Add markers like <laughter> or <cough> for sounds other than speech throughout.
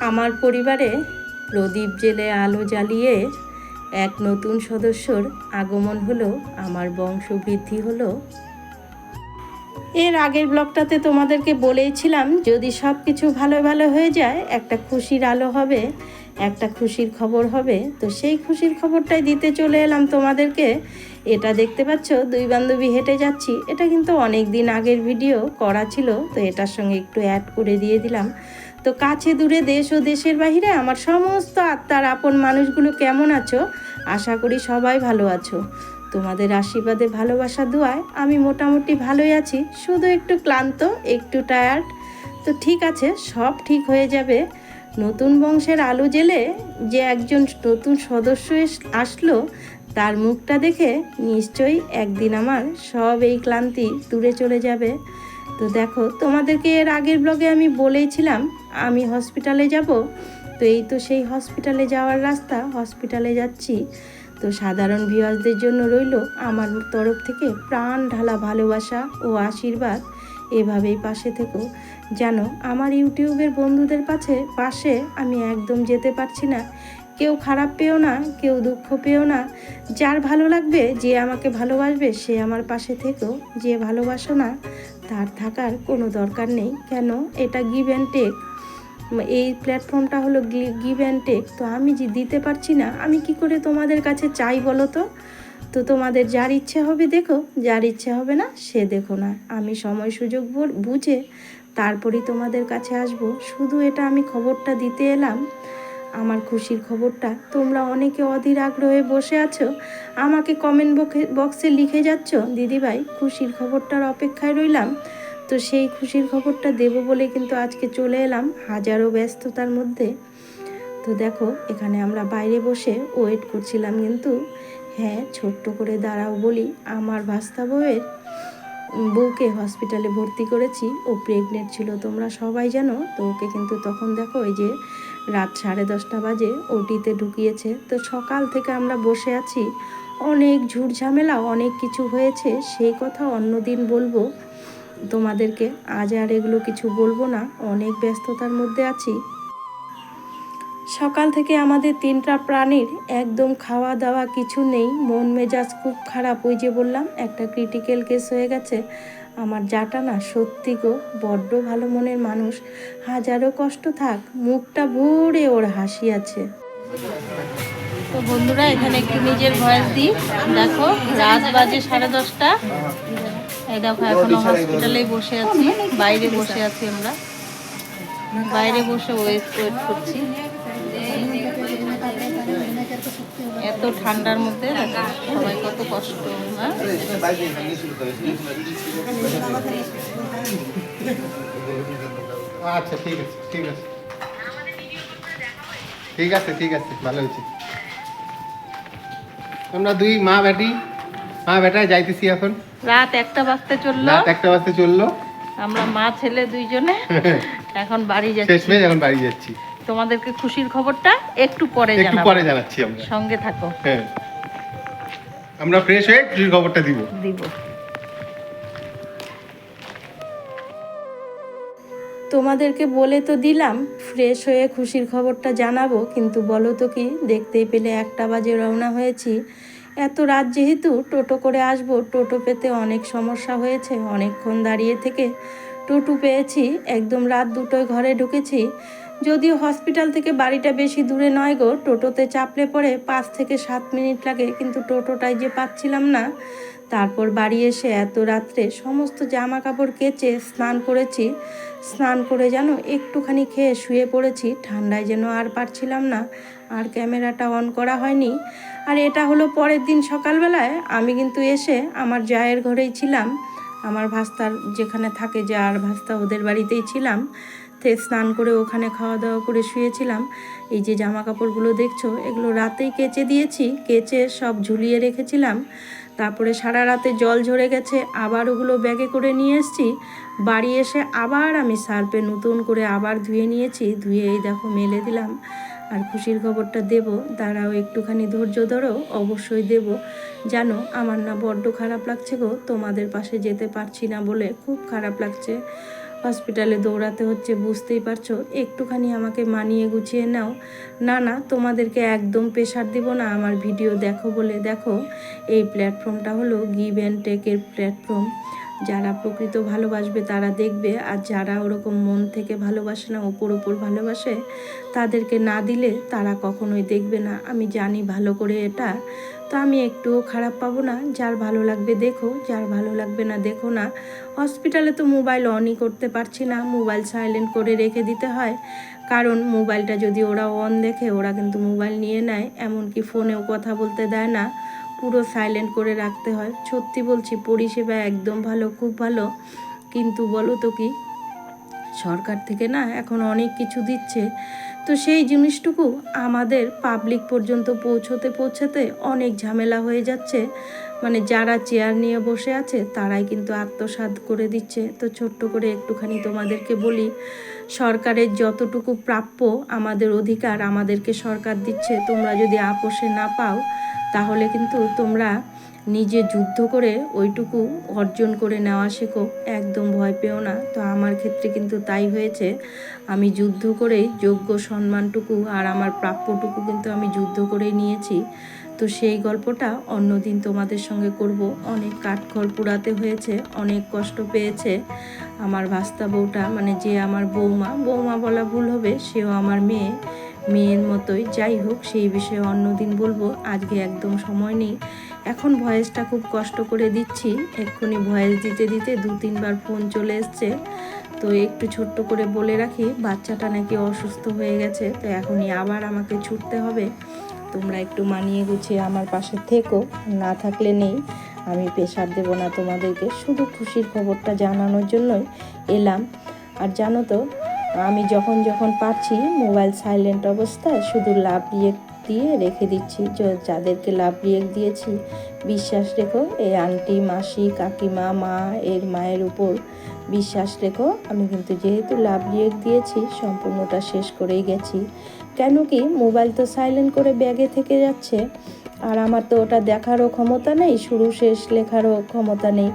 আমার পরিবারে প্রদীপ জেলে আলো জ্বালিয়ে এক নতুন সদস্যর আগমন হলো, আমার বংশবৃদ্ধি হলো। এর আগের ব্লগটাতে তোমাদেরকে বলেইছিলাম, যদি সব কিছু ভালো ভালো হয়ে যায়, একটা খুশির আলো হবে, একটা খুশির খবর হবে। তো সেই খুশির খবরটাই দিতে চলে এলাম তোমাদেরকে। এটা দেখতে পাচ্ছ, দুই বান্ধবী হেঁটে যাচ্ছি। এটা কিন্তু অনেক দিন আগের ভিডিও করা ছিল, তো এটার সঙ্গে একটু অ্যাড করে দিয়ে দিলাম। তো কাছে দূরে দেশ ও দেশের বাইরে আমার সমস্ত আত্মার আপন মানুষগুলো কেমন আছো? আশা করি সবাই ভালো আছো। তোমাদের আশীর্বাদে ভালোবাসা দোয়ায় আমি মোটামুটি ভালোই আছি। শুধু একটু ক্লান্ত, একটু টায়ার্ড তো ঠিক আছে, সব ঠিক হয়ে যাবে। নতুন বংশের আলো জেলে যে একজন নতুন সদস্য আসলো, তার মুখটা দেখে নিশ্চয়ই একদিন আমার সব এই ক্লান্তি দূরে চলে যাবে। তো দেখো, তোমাদেরকে এর আগের ব্লগে আমি বলেইছিলাম, আমি হসপিটালে যাব। তো এই তো সেই হসপিটালে যাওয়ার রাস্তা হসপিটালে যাচ্ছি। তো সাধারণ ভিউয়ার্সদের জন্য রইল আমার তরফ থেকে প্রাণ ঢালা ভালোবাসা ও আশীর্বাদ। এভাবেই পাশে থেকো। জানো, আমার ইউটিউবের বন্ধুদের পাশে পাশে আমি একদম যেতে পারছি না। কেউ খারাপ পেও না, কেউ দুঃখ পেও না। যার ভালো লাগবে, যে আমাকে ভালোবাসবে, সে আমার পাশে থেকো। যে ভালোবাসো না তার থাকার কোনো দরকার নেই। কেন? এটা গিভ অ্যান্ড টেক এই প্ল্যাটফর্মটা হলো গিভ অ্যান্ড টেক তো আমি যে দিতে পারছি না, আমি কি করে তোমাদের কাছে চাই বলো তো? তো তোমাদের যার ইচ্ছে হবে দেখো, যার ইচ্ছে হবে না, সে দেখো না। আমি সময় সুযোগ বুঝে তারপরেই তোমাদের কাছে আসব। শুধু এটা আমি খবরটা দিতে এলাম। আমার খুশির খবরটা তোমরা অনেকে অধীর আগ্রহে বসে আছো? আমাকে কমেন্ট বক্সে লিখে যাচ্ছ? দিদিভাই, খুশির খবরটার অপেক্ষায় রইলাম। তো সেই খুশির খবরটা দেব বলে কিন্তু আজকে চলে এলাম হাজারো ব্যস্ততার মধ্যে। তো দেখো, এখানে আমরা বাইরে বসে ওয়েট করছিলাম কিন্তু হ্যাঁ ছোট্ট করে দাঁড়াও বলি, আমার ভাস্তা বউয়ের বউকে হসপিটালে ভর্তি করেছি। ও প্রেগনেন্ট ছিল, তোমরা সবাই জানো। তো ওকে কিন্তু তখন দেখো, ওই যে রাত সাড়ে দশটা বাজে, ওটিতে ঢুকিয়েছে। তো সকাল থেকে আমরা বসে আছি। অনেক ঝুট ঝামেলা, অনেক কিছু হয়েছে। সেই কথা অন্যদিন বলব। তোমাদেরকে আজ আর এগুলো কিছু বলব না। অনেক ব্যস্ততার মধ্যে আছি। সকাল থেকে আমাদের তিনটা প্রাণীর একদম খাওয়া দাওয়া কিছু নেই। মন মেজাজ খুব খারাপ, ওই যে বললাম, একটা ক্রিটিক্যাল কেস হয়ে গেছে। আমার যাটা না সত্যি গো, বড্ড ভালো মনের মানুষ। হাজারো কষ্ট থাক, মুখটা ভরে ওর হাসি আছে তো বন্ধুরা, এখানে একটু নিজের ভয়েস দিই। দেখো, রাত বাজে সাড়ে দশটা। এই দেখো, এখনও হসপিটালেই বসে আছি, বাইরে বসে আছি আমরা। বাইরে বসে ওয়েট ওয়েট করছি। এত ঠান্ডার মধ্যে সবাই কত কষ্ট হ্যাঁ? আচ্ছা ঠিক আছে ঠিক আছে। ঠিক আছে ঠিক আছে ভালো হয়েছে। আমরা দুই মা বেটি মা বেটায় যাইতেছি এখন। রাত একটা বাজতে চলল। রাত একটা বাজতে চলল। আমরা মা ছেলে দুইজনে <laughs> এখন বাড়ি যাচ্ছি। মেয়ে এখন বাড়ি যাচ্ছি। তোমাদেরকে খুশির খবরটা একটু পরে একটু পরে জানাচ্ছি আমরা। সঙ্গে থাকো। হ্যাঁ। আমরা ফ্রেশ হয়ে খুশির খবরটা দিব। দিব। তোমাদেরকে বলে তো দিলাম ফ্রেশ হয়ে খুশির খবরটা জানাব কিন্তু বলো তো কি দেখতেই পেলে একটা বাজে রওনা হয়েছি। এত রাত যেহেতু টোটো করে আসব টোটো পেতে অনেক সমস্যা হয়েছে অনেকক্ষণ দাঁড়িয়ে থেকে টোটো পেয়েছি একদম রাত দুটোয় ঘরে ঢুকেছি। যদিও হসপিটাল থেকে বাড়িটা বেশি দূরে নয় গো, টোটোতে চাপলে পরে পাঁচ থেকে সাত মিনিট লাগে, কিন্তু টোটোটাই যে পাচ্ছিলাম না। তারপর বাড়ি এসে এত রাত্রে সমস্ত জামা কাপড় কেচে স্নান করেছি। স্নান করে যেন একটুখানি খেয়ে শুয়ে পড়েছি, ঠান্ডায় যেন আর পারছিলাম না, আর ক্যামেরাটা অন করা হয়নি। আর এটা হলো পরের দিন সকালবেলায়, আমি কিন্তু এসে আমার জায়ের ঘরেই ছিলাম। আমার ভাস্তার যেখানে থাকে যা আর ভাস্তা ওদের বাড়িতেই ছিলাম। তে স্নান করে ওখানে খাওয়া দাওয়া করে শুয়েছিলাম। এই যে জামা কাপড়গুলো দেখছ, এগুলো রাতেই কেচে দিয়েছি, কেচে সব ঝুলিয়ে রেখেছিলাম। তারপরে সারা রাতে জল ঝরে গেছে, আবার ওগুলো ব্যাগে করে নিয়ে এসেছি। বাড়ি এসে আবার আমি সার্পে নতুন করে আবার ধুয়ে নিয়েছি, ধুয়ে এই দেখো মেলে দিলাম। আর খুশির খবরটা দেব, দাঁড়াও একটুখানি ধৈর্য ধরো, অবশ্যই দেব। জানো, আমার না বড্ড খারাপ লাগছে গো, তোমাদের পাশে যেতে পারছি না বলে খুব খারাপ লাগছে। হসপিটালে দৌড়াতে হচ্ছে, বুঝতেই পারছ? একটুখানি আমাকে মানিয়ে গুছিয়ে নাও। না না, তোমাদেরকে একদম প্রেশার দিব না, আমার ভিডিও দেখো বলে। দেখো, এই প্ল্যাটফর্মটা হলো গিভ অ্যান্ড টেকের প্ল্যাটফর্ম। যারা প্রকৃত ভালোবাসবে তারা দেখবে, আর যারা ওরকম মন থেকে ভালোবাসে না, ওপর ওপর ভালোবাসে, তাদেরকে না দিলে তারা কখনোই দেখবে না। আমি জানি ভালো করে এটা। তো আমি একটুও খারাপ পাবো না। যার ভালো লাগবে দেখো, যার ভালো লাগবে না দেখো না। হসপিটালে তো মোবাইল অনই করতে পারছি না, মোবাইল সাইলেন্ট করে রেখে দিতে হয়। কারণ মোবাইলটা যদি ওরা অন দেখে, ওরা কিন্তু মোবাইল নিয়ে নেয়। এমনকি ফোনেও কথা বলতে দেয় না, পুরো সাইলেন্ট করে রাখতে হয়। সত্যি বলছি, পরিষেবা একদম ভালো, খুব ভালো। কিন্তু বলো তো কি, সরকার থেকে না এখন অনেক কিছু দিচ্ছে। তো সেই জিনিসটুকু আমাদের পাবলিক পর্যন্ত পৌঁছতে পৌঁছাতে অনেক ঝামেলা হয়ে যাচ্ছে। মানে যারা চেয়ার নিয়ে বসে আছে, তারাই কিন্তু আত্মসাত করে দিচ্ছে। তো ছোট্ট করে একটুখানি তোমাদেরকে বলি, সরকারের যতটুকু প্রাপ্য আমাদের অধিকার আমাদেরকে সরকার দিচ্ছে। তোমরা যদি আপোষে না পাও তাহলে কিন্তু তোমরা নিজে যুদ্ধ করে ওইটুকু অর্জন করে নেওয়া শেখো। একদম ভয় পেও না। তো আমার ক্ষেত্রে কিন্তু তাই হয়েছে। আমি যুদ্ধ করেই যোগ্য সম্মানটুকু আর আমার প্রাপ্যটুকু কিন্তু আমি যুদ্ধ করেই নিয়েছি। তো সেই গল্পটা অন্যদিন তোমাদের সঙ্গে করব। অনেক কাঠখড় পুরাতে হয়েছে, অনেক কষ্ট পেয়েছে আমার ভাস্তা বউটা মানে যে আমার বৌমা। বৌমা বলা ভুল হবে, সেও আমার মেয়ে। মেয়ের মতোই। যাই হোক, সেই বিষয়ে অন্যদিন বলব। আজকে একদম সময় নেই। এখন ভয়েসটা খুব কষ্ট করে দিচ্ছি। এক্ষুনি ভয়েস দিতে দিতে দু তিনবার ফোন চলে এসছে। তো একটু ছোট্ট করে বলে রাখি, বাচ্চাটা নাকি অসুস্থ হয়ে গেছে। তো এখনই আবার আমাকে ছুটতে হবে। তোমরা একটু মানিয়ে গুছিয়ে আমার পাশে থেকো। না থাকলে নেই। আমি প্রেশার দেবো না তোমাদেরকে। শুধু খুশির খবরটা জানানোর জন্যই এলাম। আর জানো তো আমি যখন যখন পারছি, মোবাইল সাইলেন্ট অবস্থায় শুধু লাভ রিয়েক্ট দিয়ে রেখে দিচ্ছি যাদেরকে লাভ রিয়েক্ট দিয়েছি। বিশ্বাস রেখো, এই আন্টি, মাসি, কাকিমা, মা, এর মায়ের উপর বিশ্বাস রেখো, আমি কিন্তু যেহেতু লাভ রিয়েক্ট দিয়েছি, সম্পূর্ণটা শেষ করেই গেছি। কেন কি মোবাইল তো সাইলেন্ট করে ব্যাগে থেকে যাচ্ছে, আর আমার তো ওটা দেখারও ক্ষমতা নেই, শুরু শেষ লেখারও ক্ষমতা নেই।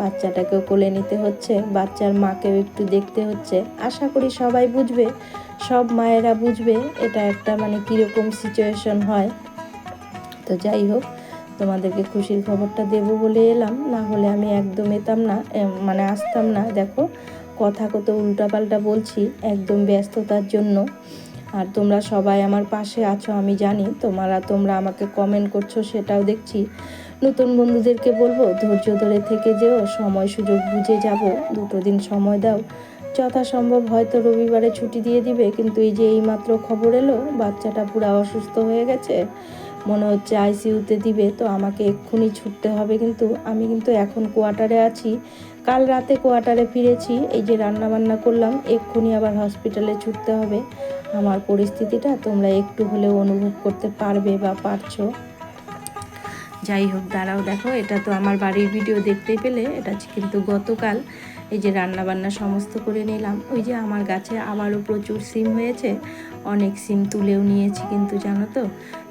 বাচ্চাটাকেও কোলে নিতে হচ্ছে, বাচ্চার মাকেও একটু দেখতে হচ্ছে। আশা করি সবাই বুঝবে, সব মায়েরা বুঝবে এটা একটা মানে কীরকম সিচুয়েশন হয়। তো যাই হোক, তোমাদেরকে খুশির খবরটা দেবো বলে এলাম, না হলে আমি একদম এতাম না মানে আসতাম না। দেখো, কথা কত উল্টাপাল্টা বলছি, একদম ব্যস্ততার জন্য। আর তোমরা সবাই আমার পাশে আছো, আমি জানি তোমরা তোমরা আমাকে কমেন্ট করছ, সেটাও দেখছি। নতুন বন্ধুদেরকে বলব, ধৈর্য ধরে থেকে যেও, সময় সুযোগ বুঝে যাব, দুটো দিন সময় দাও। যথাসম্ভব হয়তো রবিবারে ছুটি দিয়ে দিবে, কিন্তু এই যে এইমাত্র খবর এলো, বাচ্চাটা পুরা অসুস্থ হয়ে গেছে, মনে হচ্ছে আইসিইউতে দিবে, তো আমাকে এক্ষুনি ছুটতে হবে কিন্তু, আমি কিন্তু এখন কোয়ার্টারে আছি। কাল রাতে কোয়ার্টারে ফিরেছি, এই যে রান্না বান্না করলাম, এক্ষুনি আবার হসপিটালে ছুটতে হবে। আমার পরিস্থিতিটা তোমরা একটু হলেও অনুভব করতে পারবে বা পারছ। যাই হোক, দাঁড়াও দেখো, এটা তো আমার বাড়ির ভিডিও দেখতে পেলে, এটা কিন্তু গতকাল। এই যে রান্না বান্না সমস্ত করে নিলাম। ওই যে আমার গাছে আবারও প্রচুর সিম হয়েছে। অনেক সিম তুলেও নিয়েছি কিন্তু জানো তো?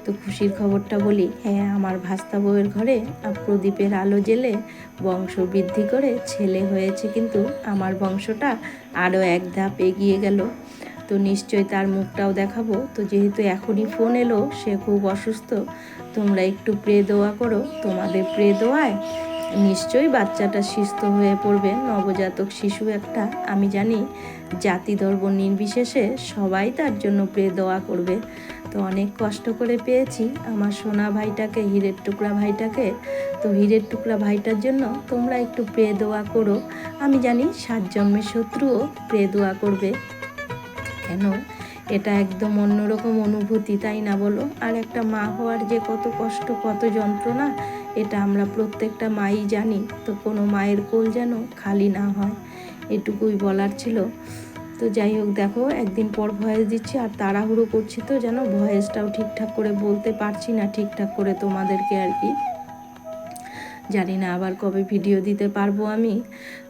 তো খুশির খবরটা বলি হ্যাঁ আমার ভাস্তা বউয়ের ঘরে প্রদীপের আলো জেলে বংশ বৃদ্ধি করে ছেলে হয়েছে কিন্তু আমার বংশটা আরও এক ধাপ এগিয়ে গেল। তো নিশ্চয়ই তার মুখটাও দেখাবো। তো যেহেতু এখনই ফোন এলো, সে খুব অসুস্থ। তোমরা একটু প্রে দোয়া করো। তোমাদের প্রে দোয়ায় নিশ্চয়ই বাচ্চাটা সুস্থ হয়ে পড়বে। নবজাতক শিশু একটা। আমি জানি জাতি ধর্ম নির্বিশেষে সবাই তার জন্য প্রে দোয়া করবে। তো অনেক কষ্ট করে পেয়েছি। আমার সোনা ভাইটাকে, হীরের টুকরা ভাইটাকে। তো হীরের টুকরা ভাইটার জন্য তোমরা একটু প্রে দোয়া করো। আমি জানি সাত জন্মের শত্রুও প্রে দোয়া করবে। কেন? এটা একদম অন্যরকম অনুভূতি, তাই না বলো? আর একটা মা হওয়ার যে কত কষ্ট, কত যন্ত্রণা এটা আমরা প্রত্যেকটা মাই জানি, তো কোনো মায়ের কোল যেন খালি না হয়, এটুকুই বলার ছিল। তো যাই হোক, দেখো, একদিন পর ভয়েস দিচ্ছি, আর তাড়াহুড়ো করছি তো যেন ভয়েসটাও ঠিকঠাক করে বলতে পারছি না, ঠিকঠাক করে তোমাদেরকে আর কি। জানি না আবার কবে ভিডিও দিতে পারব আমি।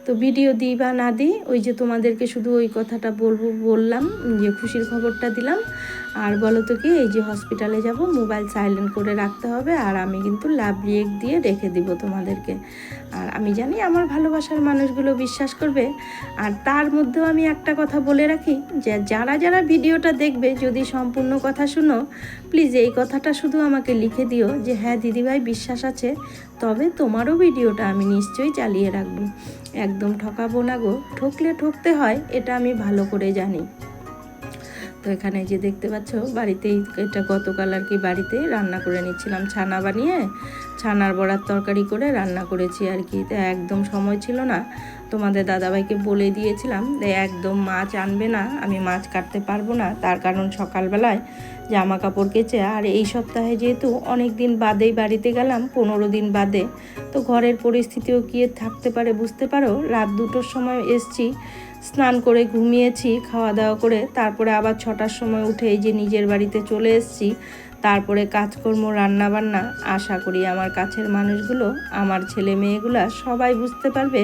তো ভিডিও দিই বা না দিই, ওই যে তোমাদেরকে শুধু ওই কথাটা বলব, বললাম, যে খুশির খবরটা দিলাম। আর বলো তো কি, এই যে হসপিটালে যাব মোবাইল সাইলেন্ট করে রাখতে হবে আর আমি কিন্তু লাভ রিয়েক্ট দিয়ে রেখে দিব তোমাদেরকে। আর আমি জানি আমার ভালোবাসার মানুষগুলো বিশ্বাস করবে, আর তার মধ্যেও আমি একটা কথা বলে রাখি যে যারা যারা ভিডিওটা দেখবে, যদি সম্পূর্ণ কথা শুনো প্লিজ এই কথাটা শুধু আমাকে লিখে দিও যে হ্যাঁ দিদিভাই বিশ্বাস আছে, তবে তোমারও ভিডিওটা আমি নিশ্চয়ই চালিয়ে রাখব। একদম ঠকাবো না গো, ঠকলে ঠকতে হয়, এটা আমি ভালো করে জানি। এখানে যে দেখতে পাচ্ছ, বাড়িতেই এটা গতকাল আর কি বাড়িতে রান্না করে নিচ্ছিলাম। ছানা বানিয়ে, ছানার বড়ার তরকারি করে রান্না করেছি আর কি। তো একদম সময় ছিল না, তোমাদের দাদাভাইকে বলে দিয়েছিলাম যে একদম মাছ আনবে না, আমি মাছ কাটতে পারব না। তার কারণ সকালবেলায় জামা কাপড় কেচে, আর এই সপ্তাহে যেহেতু অনেক দিন বাদেই বাড়িতে গেলাম, পনেরো দিন বাদে, তো ঘরের পরিস্থিতিও কি থাকতে পারে বুঝতে পারো? রাত দুটোর সময় এসছি স্নান করে ঘুমিয়েছি খাওয়া দাওয়া করে, তারপরে আবার ছটার সময় উঠে এই যে নিজের বাড়িতে চলে এসেছি। তারপরে কাজকর্ম রান্না বান্না আশা করি আমার কাছের মানুষগুলো, আমার ছেলে মেয়েগুলো সবাই বুঝতে পারবে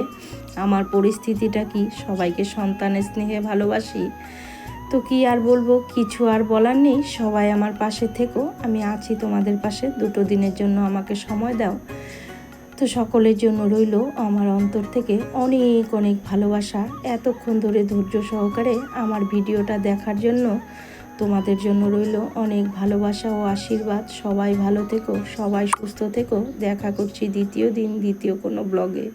আমার পরিস্থিতিটা কি, সবাইকে সন্তানের স্নেহে ভালোবাসি। তো কি আর বলব, কিছু আর বলার নেই, সবাই আমার পাশে থেকো, আমি আছি তোমাদের পাশে, দুটো দিনের জন্য আমাকে সময় দাও। তো সকলের জন্য রইল আমার অন্তর থেকে অনেক অনেক ভালোবাসা। এতক্ষণ ধরে ধৈর্য সহকারে আমার ভিডিওটা দেখার জন্য তোমাদের জন্য রইল অনেক ভালোবাসা ও আশীর্বাদ। সবাই ভালো থেকো, সবাই সুস্থ থেকো। দেখা করছি দ্বিতীয় দিন, দ্বিতীয় কোনো ব্লগে